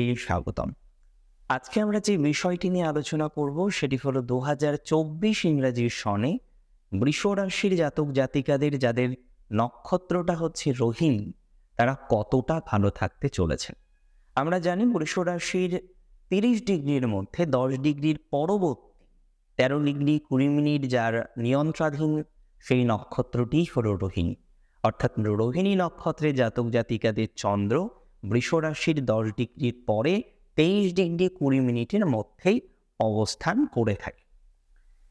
সকলকে স্বাগতম। আজকে আমরা যে বিষয়টি নিয়ে আলোচনা করব সেটি হলো দু হাজার চব্বিশ ইংরাজির সনে বৃষ রাশির জাতক জাতিকাদের যাদের নক্ষত্রটা হচ্ছে রোহিণী, তারা কতটা ভালো থাকতে চলেছেন আমরা জানি বৃষ রাশির তিরিশ ডিগ্রির মধ্যে দশ ডিগ্রির পরবর্তী তেরো ডিগ্রি কুড়ি মিনিট যার নিয়ন্ত্রণাধীন সেই নক্ষত্রটি হল রোহিণী। অর্থাৎ রোহিণী নক্ষত্রের জাতক জাতিকাদের চন্দ্র বৃষ রাশির দশ ডিগ্রির পরে তেইশ ডিগ্রি কুড়ি মিনিটের মধ্যেই অবস্থান করে থাকে।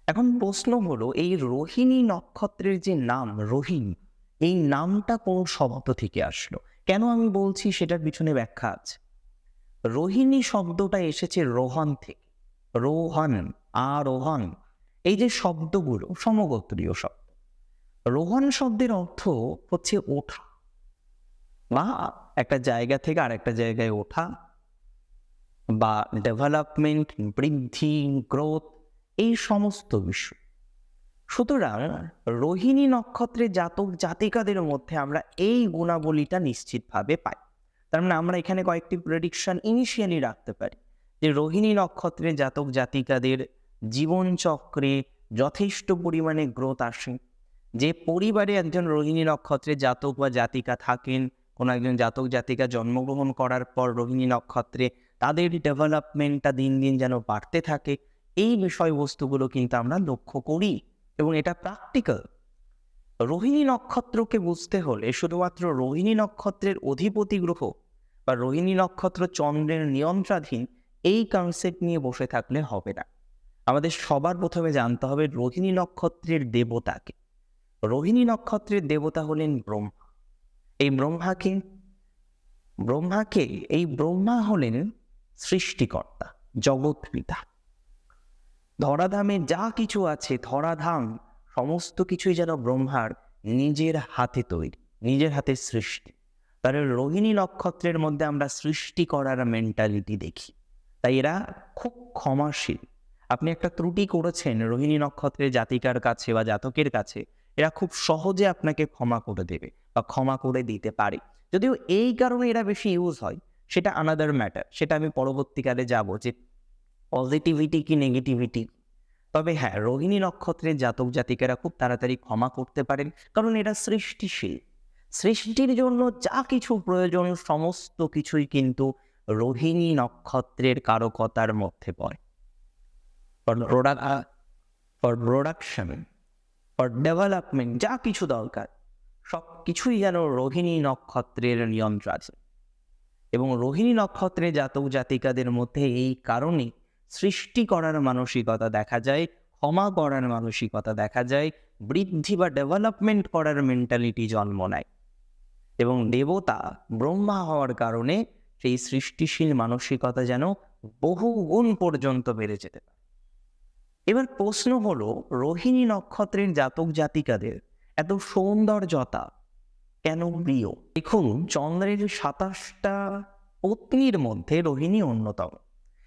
এখন প্রশ্ন হলো, এই রোহিণী নক্ষত্রের যে নাম, রোহিণী, এই নামটা কোন শব্দ থেকে আসলো? কেন আমি বলছি সেটার পিছনে ব্যাখ্যা আছে? রোহিণী শব্দটা এসেছে রোহন থেকে। রোহন আরোহণ এই যে শব্দগুলো, সমগোত্রীয় শব্দ। রোহন শব্দের অর্থ হচ্ছে ওঠা বা একটা জায়গা থেকে আরেকটা জায়গায় ওঠা বা ডেভেলপমেন্ট বৃদ্ধি গ্রোথ এই সমস্ত বিষয়। সুতরাং রোহিণী নক্ষত্রে জাতক জাতিকাদের মধ্যে আমরা এই গুণাবলীটা নিশ্চিতভাবে পাই। তার মানে আমরা এখানে কয়েকটি প্রেডিকশন ইনিশিয়ালি রাখতে পারি যে রোহিণী নক্ষত্রে জাতক জাতিকাদের জীবনচক্রে যথেষ্ট পরিমাণে গ্রোথ আসে। যে পরিবারে একজন রোহিণী নক্ষত্রে জাতক বা জাতিকা থাকেন কোনো একজন জাতক জাতিকা জন্মগ্রহণ করার পর রোহিণী নক্ষত্রে তাদের ডেভেলপমেন্টটা দিন দিন যেন বাড়তে থাকে, এই বিষয়বস্তুগুলো কিন্তু আমরা লক্ষ্য করি এবং এটা প্র্যাকটিক্যাল রোহিণী নক্ষত্রকে বুঝতে হলে শুধুমাত্র রোহিণী নক্ষত্রের অধিপতি গ্রহ বা রোহিণী নক্ষত্র চন্দ্রের নিয়ন্ত্রাধীন এই কনসেপ্ট নিয়ে বসে থাকলে হবে না। আমাদের সবার প্রথমে জানতে হবে রোহিণী নক্ষত্রের দেবতাকে। রোহিণী নক্ষত্রের দেবতা হলেন ব্রহ্মা। এই ব্রহ্মাকে ব্রহ্মাকে এই ব্রহ্মা হলেন সৃষ্টিকর্তা, জগৎ পিতা। ধরাধামে যা কিছু আছে, ধরাধাম, সমস্ত কিছুই যেন ব্রহ্মার নিজের হাতে তৈরি, নিজের হাতে সৃষ্টি। তাহলে রোহিণী নক্ষত্রের মধ্যে আমরা সৃষ্টি করার মেন্টালিটি দেখি। তাই এরা খুব ক্ষমাশীল। আপনি একটা ত্রুটি করেছেন রোহিণী নক্ষত্রের জাতিকার কাছে বা জাতকের কাছে, এরা খুব সহজে আপনাকে ক্ষমা করে দেবে। ক্ষমা করে দিতে পারে। যদিও এই কারণে এরা বেশি ইউজ হয়, সেটা আনাদার ম্যাটার সেটা আমি পরবর্তীকালে যাব যে পজিটিভিটি কি নেগেটিভিটি তবে হ্যাঁ রোহিণী নক্ষত্রের জাতক জাতিকারা খুব তাড়াতাড়ি ক্ষমা করতে পারেন, কারণ এরা সৃষ্টিশীল। সৃষ্টির জন্য যা কিছু প্রয়োজন সমস্ত কিছুই কিন্তু রোহিণী নক্ষত্রের কারকতার মধ্যে পড়ে। ফর প্রোডাকশন ফর ডেভেলপমেন্ট যা কিছু দরকার সব কিছুই যেন রোহিণী নক্ষত্রের নিয়ন্ত্রণ আছে। এবং রোহিণী নক্ষত্রের জাতক জাতিকাদের মধ্যে এই কারণে সৃষ্টি করার মানসিকতা দেখা যায়, ক্ষমা করার মানসিকতা দেখা যায়, বৃদ্ধি বা ডেভেলপমেন্ট করার মেন্টালিটি জন্ম নেয়। এবং দেবতা ব্রহ্মা হওয়ার কারণে সেই সৃষ্টিশীল মানসিকতা যেন বহু গুণ পর্যন্ত বেড়ে যেতে পারে। এবার প্রশ্ন হলো, রোহিণী নক্ষত্রের জাতক জাতিকাদের এত সৌন্দর্যতা কেন প্রিয়? দেখুন, চন্দ্রের সাতাশটা পত্নীর মধ্যে রোহিণী অন্যতম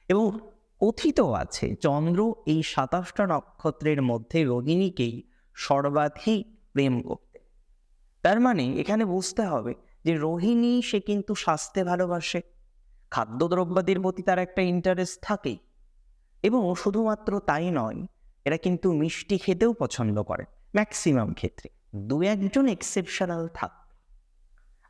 এবং কথিত আছে, চন্দ্র এই সাতাশটা নক্ষত্রের মধ্যে রোহিণীকেই সর্বাধিক প্রেম করতে। তার মানে এখানে বুঝতে হবে যে রোহিণী সে কিন্তু স্বাস্থ্যে ভালোবাসে, খাদ্যদ্রব্যাদির প্রতি তার একটা ইন্টারেস্ট থাকেই এবং শুধুমাত্র তাই নয়, এরা কিন্তু মিষ্টি খেতেও পছন্দ করে ম্যাক্সিমাম ক্ষেত্রে। দু একজন এক্সেপশনাল থাক।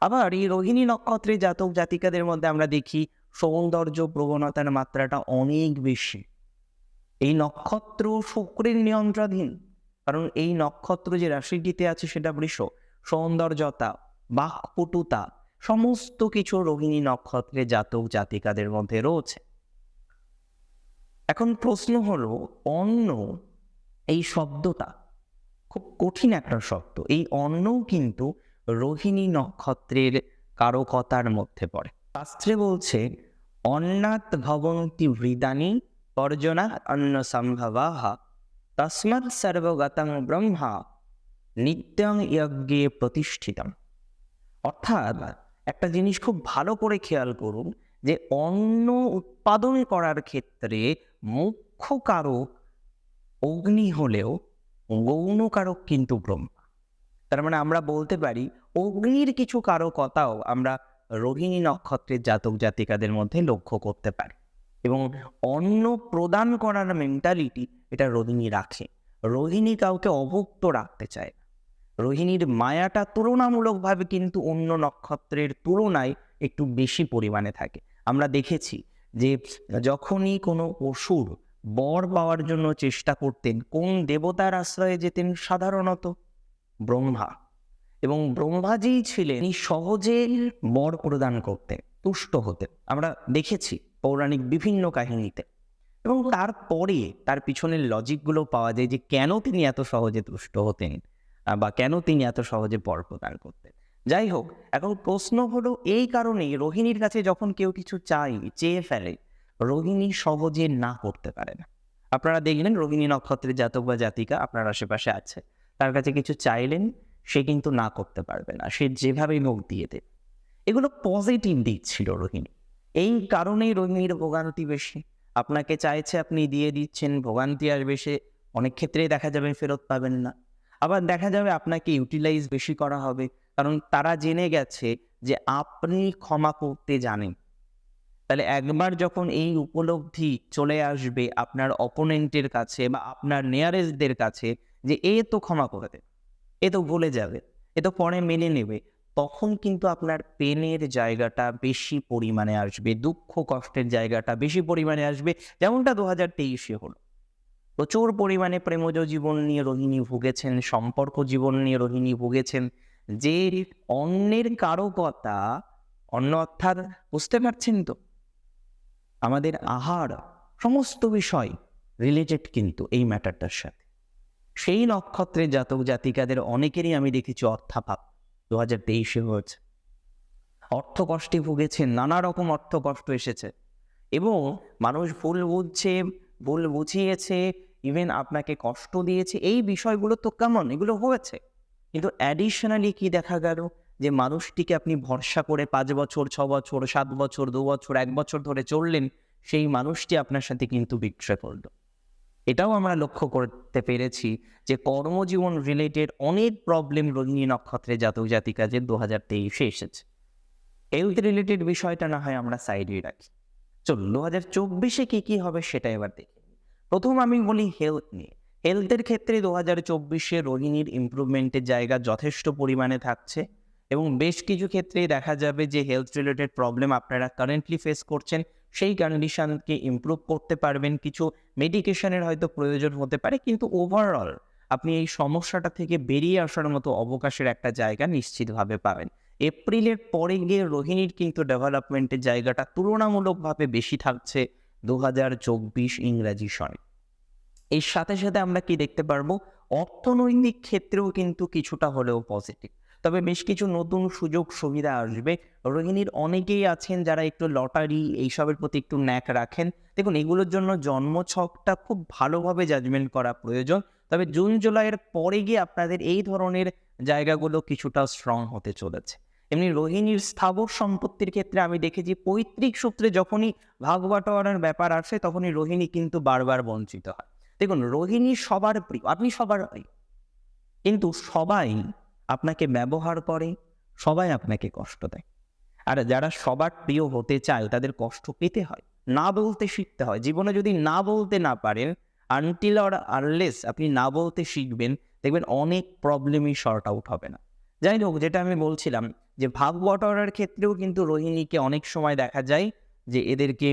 আবার এই রোহিণী নক্ষত্রে জাতক জাতিকাদের মধ্যে আমরা দেখি, সৌন্দর্য প্রবণতার মাত্রাটা অনেক বেশি। এই নক্ষত্র শুক্রের নিয়ন্ত্রণাধীন। কারণ এই নক্ষত্র যে রাশিটিতে আছে সেটা বৃষ। সৌন্দর্যতা, বাকপটুতা, সমস্ত কিছু রোহিণী নক্ষত্রে জাতক জাতিকাদের মধ্যে রয়েছে। এখন প্রশ্ন হলো, অন্য এই শব্দটা কঠিন একটা শব্দ। এই অন্নও কিন্তু রোহিণী নক্ষত্রের কারকতার মধ্যে পড়ে। শাস্ত্রে বলছে অন্নাত ভবন্তি হৃদানি পর্জনা অন্ন সম্ভবাহ, তসমাৎ সর্বগতং ব্রহ্মা নিত্যং যজ্ঞে প্রতিষ্ঠিতম। অর্থাৎ একটা জিনিস খুব ভালো করে খেয়াল করুন যে, অন্ন উৎপাদন করার ক্ষেত্রে মুখ্য কারক অগ্নি হলেও গৌণ কারক কিন্তু ব্রহ্মা। তার মানে আমরা বলতে পারি, অগ্নির কিছু কারকতাও আমরা রোহিণী নক্ষত্রের জাতক জাতিকাদের মধ্যে লক্ষ্য করতে পারি। এবং অন্ন প্রদান করার মেন্টালিটি এটা রোহিণী রাখে। রোহিণী কাউকে অভুক্ত রাখতে চায় রোহিণীর মায়াটা তুলনামূলকভাবে কিন্তু অন্য নক্ষত্রের তুলনায় একটু বেশি পরিমাণে থাকে। আমরা দেখেছি যে যখনই কোনো অসুর বর পাওয়ার জন্য চেষ্টা করতেন। কোন দেবতার আশ্রয়ে যেতেন সাধারণত? ব্রহ্মা। এবং ব্রহ্মাজিই ছিলেন সহজে বর প্রদান করতেন, তুষ্ট হতেন। আমরা দেখেছি পৌরাণিক বিভিন্ন কাহিনীতে। এবং তারপরে তার পিছনের লজিকগুলো পাওয়া যায় যে কেন তিনি এত সহজে তুষ্ট হতেন বা কেন তিনি এত সহজে বর প্রদান করতেন। যাই হোক, এখন প্রশ্ন হলো, এই কারণেই রোহিণীর কাছে যখন কেউ কিছু চাই চেয়ে ফেলে রোহিণী সহজে না করতে পারে না। আপনারা দেখলেন রোহিণী নক্ষত্রের জাতক বা জাতিকা আপনার আশেপাশে আছে। তার কাছে কিছু চাইলেন, সে কিন্তু না করতে পারবে না। সে যেভাবেই মুখ দিয়ে দেবে। এগুলো পজিটিভ দিক ছিল রোহিণী এই কারণেই রোহিণীর ভোগান্তি বেশি। আপনাকে চাইছে আপনি দিয়ে দিচ্ছেন, ভোগান্তি আসবে সে অনেক ক্ষেত্রেই দেখা যাবে ফেরত পাবেন না। আবার দেখা যাবে আপনাকে ইউটিলাইজ বেশি করা হবে। কারণ তারা জেনে গেছে যে আপনি ক্ষমা করতে জানেন। তাহলে একবার যখন এই উপলব্ধি চলে আসবে আপনার অপোনেন্টের কাছে বা আপনার নিয়ারেস্টদের কাছে যে, এ তো ক্ষমা করে দেবে এ তো ভুলে যাবে, এ তো পরে মেনে নেবে, তখন কিন্তু আপনার পেনের জায়গাটা বেশি পরিমাণে আসবে, দুঃখ কষ্টের জায়গাটা বেশি পরিমাণে আসবে। যেমনটা দু হাজার তেইশে হলো। প্রচুর পরিমাণে প্রেমজ জীবন নিয়ে রোহিণী ভুগেছেন, সম্পর্ক জীবন নিয়ে রোহিণী ভুগেছেন, যে অন্যের কারকতা অন্য অর্থাৎ বুঝতে পারছেন তো? আমাদের আহার, সমস্ত বিষয় রিলেটেড কিন্তু এই ম্যাটারটার সাথে। সেই নক্ষত্রের জাতক জাতিকাদের অনেকেরই আমি দেখেছি অর্থাভাব দু হাজার তেইশে হয়েছে অর্থ কষ্টে ভুগেছেন নানা রকম অর্থ কষ্ট এসেছে এবং মানুষ ভুল বুঝছে, ভুল বুঝিয়েছে ইভেন আপনাকে কষ্ট দিয়েছে, এই বিষয়গুলো তো কেমন? এগুলো হয়েছে। কিন্তু অ্যাডিশনালি কি দেখা গেল? যে মানুষটিকে আপনি ভরসা করে পাঁচ বছর, ছ বছর, সাত বছর, দু বছর, এক বছর ধরে চললেন, সেই মানুষটি আপনার সাথে কিন্তু বিক্রয় করল। এটাও আমরা লক্ষ্য করতে পেরেছি যে কর্মজীবন রিলেটেড অনেক প্রবলেম রোহিণী নক্ষত্রে জাতক জাতিকাদের দু হাজার তেইশে এসেছে। হেলথ রিলেটেড বিষয়টা না হয় আমরা সাইডে রাখি। চলুন, দু হাজার চব্বিশে কী কী হবে সেটা এবার দেখি। প্রথম আমি বলি হেলথ নিয়ে। হেলথের ক্ষেত্রে দু হাজার চব্বিশে রোহিণীর ইমপ্রুভমেন্টের জায়গা যথেষ্ট পরিমাণে থাকছে। এবং বেশ কিছু ক্ষেত্রেই দেখা যাবে যে হেলথ রিলেটেড প্রবলেম আপনারা কারেন্টলি ফেস করছেন, সেই কন্ডিশনকে ইমপ্রুভ করতে পারবেন। কিছু মেডিকেশনের হয়তো প্রয়োজন হতে পারে, কিন্তু ওভারঅল আপনি এই সমস্যাটা থেকে বেরিয়ে আসার মতো অবকাশের একটা জায়গা নিশ্চিতভাবে পাবেন। এপ্রিলের পরে গিয়ে রোহিণীর কিন্তু ডেভেলপমেন্টের জায়গাটা তুলনামূলকভাবে বেশি থাকছে দু হাজার চব্বিশ ইংরাজি সনে। এর সাথে সাথে আমরা কি দেখতে পারব? অর্থনৈতিক ক্ষেত্রেও কিন্তু কিছুটা হলেও পজিটিভ তবে বেশ কিছু নতুন সুযোগ সুবিধা আসবে। রোহিণীর অনেকেই আছেন যারা একটু লটারি এইসবের প্রতি একটু ন্যাক রাখেন। দেখুন, এগুলোর জন্য জন্মছকটা খুব ভালোভাবে জাজমেন্ট করা প্রয়োজন। তবে জুন, জুলাইয়ের পরে গিয়ে আপনাদের এই ধরনের জায়গাগুলো কিছুটা স্ট্রং হতে চলেছে। এমনি রোহিণীর স্থাবর সম্পত্তির ক্ষেত্রে আমি দেখেছি পৈতৃক সূত্রে যখনই ভাগ বাটোয়ারার ব্যাপার আসে, তখনই রোহিণী কিন্তু বারবার বঞ্চিত হয়। দেখুন রোহিণী সবার প্রিয় আপনি সবার কিন্তু সবাই আপনাকে ব্যবহার করে, সবাই আপনাকে কষ্ট দেয়। আর যারা সবার প্রিয় হতে চায়, তাদের কষ্ট পেতে হয়। না বলতে শিখতে হয়। জীবনে যদি না বলতে না পারেন আনটিল অর আনলেস আপনি না বলতে শিখবেন, দেখবেন অনেক প্রবলেমই শর্ট আউট হবে না। যাই হোক যেটা আমি বলছিলাম যে, ভাগ বটরার ক্ষেত্রেও কিন্তু রোহিণীকে অনেক সময় দেখা যায় যে, এদেরকে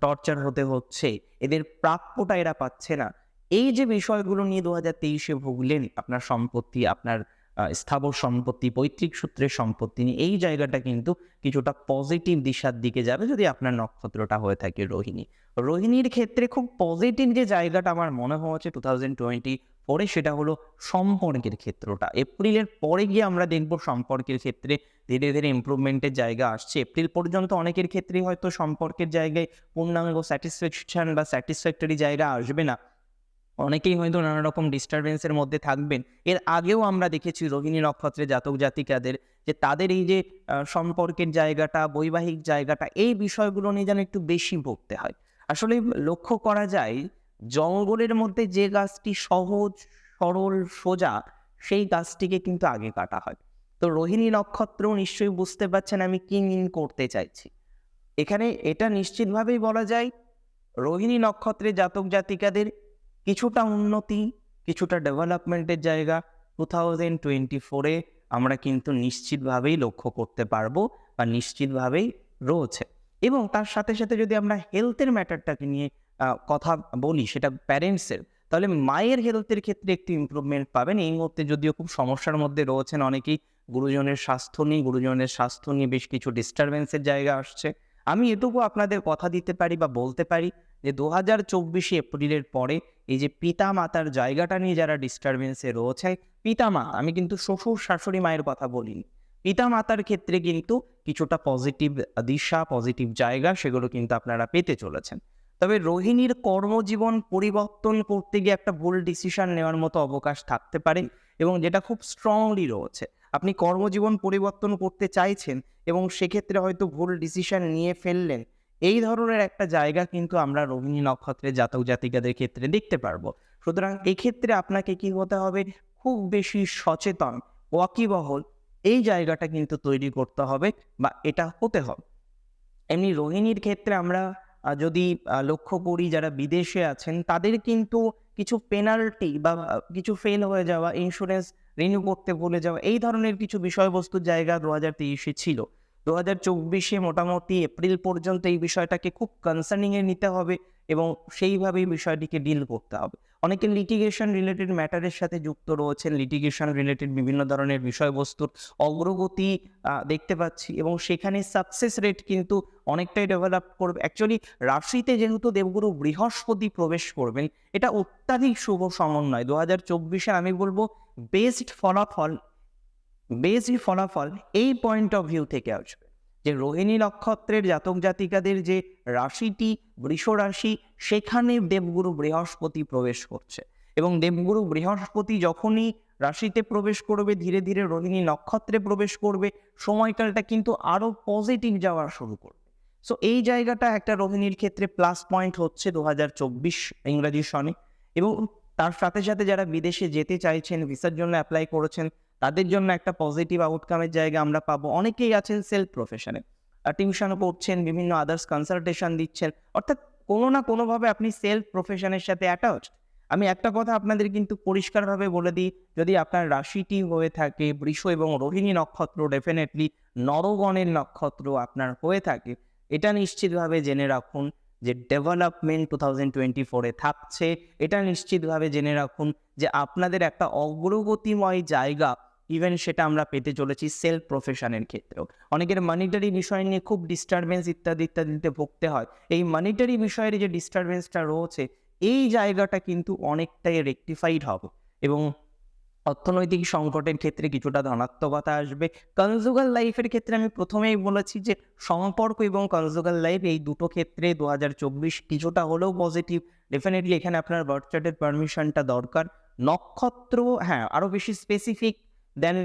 টর্চার হতে হচ্ছে, এদের প্রাপ্যটা এরা পাচ্ছে না। এই যে বিষয়গুলো নিয়ে দু হাজার তেইশে ভুগলেন, আপনার সম্পত্তি, আপনার স্থাবর সম্পত্তি, পৈতৃক সূত্রের সম্পত্তি এই জায়গাটা কিন্তু কিছুটা পজিটিভ দিশার দিকে যাবে যদি আপনার নক্ষত্রটা হয়ে থাকে রোহিণী। রোহিণীর ক্ষেত্রে খুব পজিটিভ যে জায়গাটা আমার মনে হচ্ছে টু থাউজেন্ড টোয়েন্টি পরে সেটা হলো সম্পর্কের ক্ষেত্রটা। এপ্রিলের পরে গিয়ে আমরা দেখব সম্পর্কের ক্ষেত্রে ধীরে ধীরে ইমপ্রুভমেন্টের জায়গা আসছে। এপ্রিল পর্যন্ত অনেকের ক্ষেত্রে হয়তো সম্পর্কের জায়গায় পূর্ণাঙ্গ স্যাটিসফ্যাকশন বা স্যাটিসফ্যাক্টরি জায়গা আসবে না। অনেকেই হয়তো নানা রকম ডিস্টারবেন্সের মধ্যে থাকবেন। এর আগেও আমরা দেখেছি রোহিণী নক্ষত্রে জাতক জাতিকাদের যে তাদের এই যে সম্পর্কের জায়গাটা, বৈবাহিক জায়গাটা, এই বিষয়গুলো নিয়ে যেন একটু বেশি ভুগতে হয়। আসলে লক্ষ্য করা যায়, জঙ্গলের মধ্যে যে গাছটি সহজ, সরল, সোজা, সেই গাছটিকে কিন্তু আগে কাটা হয়। তো রোহিণী নক্ষত্র নিশ্চয়ই বুঝতে পারছেন আমি কি মিন করতে চাইছি। এখানে এটা নিশ্চিতভাবেই বলা যায়, রোহিণী নক্ষত্রে জাতক জাতিকাদের কিছুটা উন্নতি, কিছুটা ডেভেলপমেন্টের জায়গা। টু থাউজেন্ড টোয়েন্টি ফোরে আমরা কিন্তু নিশ্চিতভাবেই লক্ষ্য করতে পারব বা নিশ্চিতভাবেই রয়েছে। এবং তার সাথে সাথে যদি আমরা হেলথের ম্যাটারটাকে নিয়ে কথা বলি, সেটা প্যারেন্টসের তাহলে মায়ের হেলথের ক্ষেত্রে একটু ইমপ্রুভমেন্ট পাবেন। এই মুহূর্তে যদিও খুব সমস্যার মধ্যে রয়েছেন অনেকেই, গুরুজনের স্বাস্থ্য নিয়ে, গুরুজনের স্বাস্থ্য নিয়ে বেশ কিছু ডিস্টারবেন্সের জায়গা আসছে। আমি এটুকু আপনাদের কথা দিতে পারি বা বলতে পারি যে দু হাজার চব্বিশে এপ্রিলের পরে এই যে পিতা মাতার জায়গাটা নিয়ে যারা ডিস্টারবেন্সে রয়েছে পিতা মা আমি কিন্তু শ্বশুর শাশুড়ি মায়ের কথা বলিনি। পিতা মাতার ক্ষেত্রে কিন্তু কিছুটা পজিটিভ দিশা পজিটিভ জায়গা সেগুলো কিন্তু আপনারা পেতে চলেছেন। তবে রোহিণীর কর্মজীবন পরিবর্তন করতে গিয়ে একটা ভুল ডিসিশন নেওয়ার মতো অবকাশ থাকতে পারে এবং যেটা খুব স্ট্রংলি রয়েছে। আপনি কর্মজীবন পরিবর্তন করতে চাইছেন এবং সেক্ষেত্রে হয়তো ভুল ডিসিশন নিয়ে ফেললেন এই ধরনের একটা জায়গা কিন্তু আমরা রোহিণী নক্ষত্রে জাতক জাতিকাদের ক্ষেত্রে দেখতে পারব। সুতরাং এক্ষেত্রে আপনাকে কি হতে হবে? খুব বেশি সচেতন, ওয়াকিবহল, এই জায়গাটা কিন্তু তৈরি করতে হবে বা এটা হতে হবে। এমনি রোহিণীর ক্ষেত্রে আমরা যদি লক্ষ্য করি যারা বিদেশে আছেন, তাদের কিন্তু কিছু পেনাল্টি বা কিছু ফেল হয়ে যাওয়া ইন্স্যুরেন্স রিনিউ করতে ভুলে যাওয়া, এই ধরনের কিছু বিষয়বস্তুর জায়গা দু হাজার তেইশে ছিল। দু হাজার চব্বিশে মোটামুটি এপ্রিল পর্যন্ত এই বিষয়টাকে খুব কনসার্নিংয়ে নিতে হবে এবং সেইভাবেই বিষয়টিকে ডিল করতে হবে। অনেকে লিটিগেশন রিলেটেড ম্যাটারের সাথে যুক্ত রয়েছেন লিটিগেশন রিলেটেড বিভিন্ন ধরনের বিষয়বস্তুর অগ্রগতি দেখতে পাচ্ছি এবং সেখানে সাকসেস রেট কিন্তু অনেকটাই ডেভেলপ করবে। অ্যাকচুয়ালি রাশিতে যেহেতু দেবগুরু বৃহস্পতি প্রবেশ করবেন, এটা অত্যাধিক শুভ সমন্বয়। দু হাজার চব্বিশে আমি বলব বেস্ট ফলাফল বেস্ট ফলাফল এই পয়েন্ট অফ ভিউ থেকে আসবে। যে রোহিণী নক্ষত্রের জাতক জাতিকাদের যে রাশিটি, বৃষ রাশি, সেখানে দেবগুরু বৃহস্পতি প্রবেশ করছে। এবং দেবগুরু বৃহস্পতি যখনই রাশিতে প্রবেশ করবে, ধীরে ধীরে রোহিণী নক্ষত্রে প্রবেশ করবে, সময়কালটা কিন্তু আরও পজিটিভ যাওয়া শুরু করবে। সো এই জায়গাটা একটা রোহিণীর ক্ষেত্রে প্লাস পয়েন্ট হচ্ছে দু হাজার চব্বিশ ইংরাজি সনে। এবং তার সাথে সাথে যারা বিদেশে যেতে চাইছেন ভিসার জন্য অ্যাপ্লাই করেছেন তাদের জন্য একটা পজিটিভ আউটকামের জায়গা আমরা পাবো। অনেকেই আছেন সেলফ প্রফেশনে টিউশনও করছেন বিভিন্ন আদার্স কনসালটেশন দিচ্ছেন। অর্থাৎ কোনো না কোনোভাবে আপনি সেলফ প্রফেশনের সাথে অ্যাটাচড আমি একটা কথা আপনাদের কিন্তু পরিষ্কারভাবে বলে দিই, যদি আপনার রাশিটি হয়ে থাকে, বৃষ এবং রোহিণী নক্ষত্র ডেফিনেটলি নরগণের নক্ষত্র আপনার হয়ে থাকে। এটা নিশ্চিতভাবে জেনে রাখুন যে ডেভেলপমেন্ট টু থাউজেন্ড টোয়েন্টি ফোরে থাকছে। এটা নিশ্চিতভাবে জেনে রাখুন যে আপনাদের একটা অগ্রগতিময় জায়গা ইভেন সেটা আমরা পেতে চলেছি সেলফ প্রফেশনের ক্ষেত্রেও। অনেকের মানিটারি বিষয় নিয়ে খুব ডিস্টারবেন্স ইত্যাদি ইত্যাদিতে ভুগতে হয়। এই মানিটারি বিষয়ের যে ডিস্টারবেন্সটা রয়েছে, এই জায়গাটা কিন্তু অনেকটাই রেকটিফাইড হবে। এবং অর্থনৈতিক সংকটের ক্ষেত্রে কিছুটা ধনাত্মকতা আসবে। কনজুগাল লাইফের ক্ষেত্রে আমি প্রথমেই বলেছি যে, সম্পর্ক এবং কনজুগাল লাইফ এই দুটো ক্ষেত্রে দু হাজার চব্বিশ কিছুটা হলেও পজিটিভ ডেফিনেটলি এখানে আপনার বার্থ চার্টের পারমিশনটা দরকার। নক্ষত্র হ্যাঁ আরও বেশি স্পেসিফিক দেন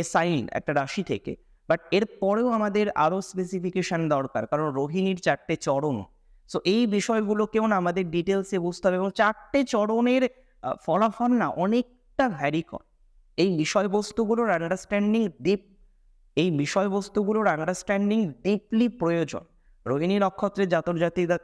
এ সাইন একটা রাশি থেকে বাট এর পরেও আমাদের আরও স্পেসিফিকেশান দরকার, কারণ রোহিণীর চারটে চরণ। সো এই বিষয়গুলোকেও না আমাদের ডিটেলসে বুঝতে হবে, এবং চারটে চরণের ফলাফল না অনেকটা ভ্যারি করে। এই বিষয়বস্তুগুলোর আন্ডারস্ট্যান্ডিং ডিপ এই বিষয়বস্তুগুলোর আন্ডারস্ট্যান্ডিং ডিপলি প্রয়োজন। রোহিণী নক্ষত্রের জাতক জাতিকা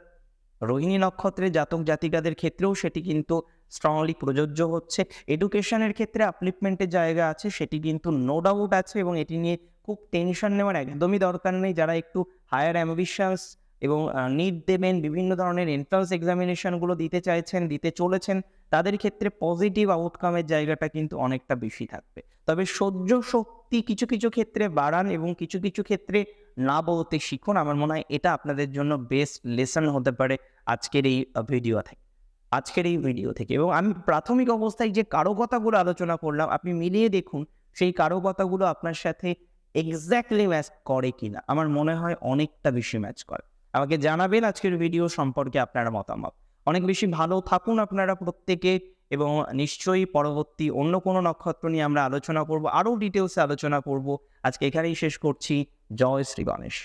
রোহিণী নক্ষত্রের জাতক জাতিকাদের ক্ষেত্রেও সেটি কিন্তু স্ট্রংলি প্রযোজ্য হচ্ছে। এডুকেশনের ক্ষেত্রে আপলিপমেন্টের জায়গা আছে, সেটি কিন্তু নো ডাউট আছে এবং এটি নিয়ে খুব টেনশন নেওয়ার একদমই দরকার নেই। যারা একটু হায়ার অ্যাম্বিশনস এবং নিট দেবেন, বিভিন্ন ধরনের এন্ট্রান্স এক্সামিনেশনগুলো দিতে চাইছেন, দিতে চলেছেন, তাদের ক্ষেত্রে পজিটিভ আউটকামের জায়গাটা কিন্তু অনেকটা বেশি থাকবে। তবে সহ্য শক্তি কিছু কিছু ক্ষেত্রে বাড়ান এবং কিছু কিছু ক্ষেত্রে না বলতে শিখুন। আমার মনে হয় এটা আপনাদের জন্য বেস্ট লেসন হতে পারে আজকের এই ভিডিও থেকে। আজকের এই ভিডিও থেকে। এবং আমি প্রাথমিক অবস্থায় যে কারকতাগুলো আলোচনা করলাম, আপনি মিলিয়ে দেখুন সেই কারকতাগুলো আপনার সাথে এক্স্যাক্টলি ম্যাচ করে কিনা। আমার মনে হয় অনেকটা বেশি ম্যাচ করে। আমাকে জানাবেন আজকের ভিডিও সম্পর্কে আপনারা মতামত। অনেক বেশি ভালো থাকুন আপনারা প্রত্যেকে এবং নিশ্চয়ই পরবর্তী অন্য কোনো নক্ষত্র নিয়ে আমরা আলোচনা করব, আরও ডিটেলসে আলোচনা করব। আজকে এখানেই শেষ করছি। জয় শ্রী গণেশ।